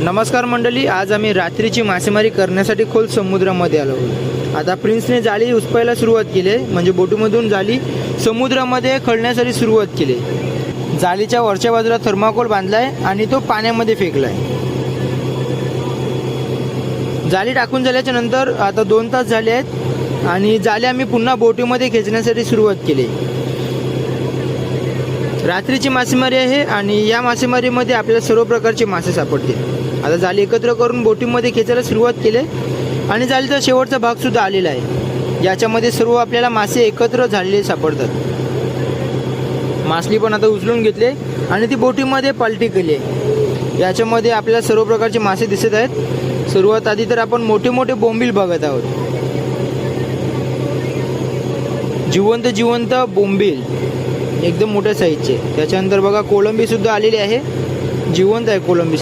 नमस्कार मंडळी आज आम्ही रात्रीची मासेमारी करण्यासाठी खोल समुद्रामध्ये आलो. आता प्रिन्सने जाळी उचपायला सुरुवात केली आहे. म्हणजे बोटीमधून जाळी समुद्रामध्ये खळण्यासाठी सुरुवात केली. जाळीच्या वरच्या बाजूला थर्माकोल बांधलाय आणि तो पाण्यामध्ये फेकलाय. जाळी टाकून झाल्याच्यानंतर आता दोन तास झाले आहेत आणि जाळी आम्ही पुन्हा बोटीमध्ये खेचण्यासाठी सुरुवात केली. रात्रीची मासेमारी आहे आणि या मासेमारीमध्ये आपल्याला सर्व प्रकारचे मासे सापडतील. आता जाळी एकत्र करून बोटीमध्ये खेचायला सुरुवात केली आणि जाळीचा शेवटचा भाग सुद्धा आलेला आहे. याच्यामध्ये सर्व आपल्याला मासे एकत्र झालेले सापडतात. मासली पण आता उचलून घेतले आणि ती बोटीमध्ये पालटी केली आहे. याच्यामध्ये आपल्याला सर्व प्रकारचे मासे दिसत आहेत. सुरुवात आधी तर आपण मोठे मोठे बोंबील बघत आहोत. जिवंत जिवंत बोंबील. एकदम मोठ्या साईजचे त्याच्यानंतर बघा कोलंबीसुद्धा आलेली आहे. जिवंत आहे कोलंबी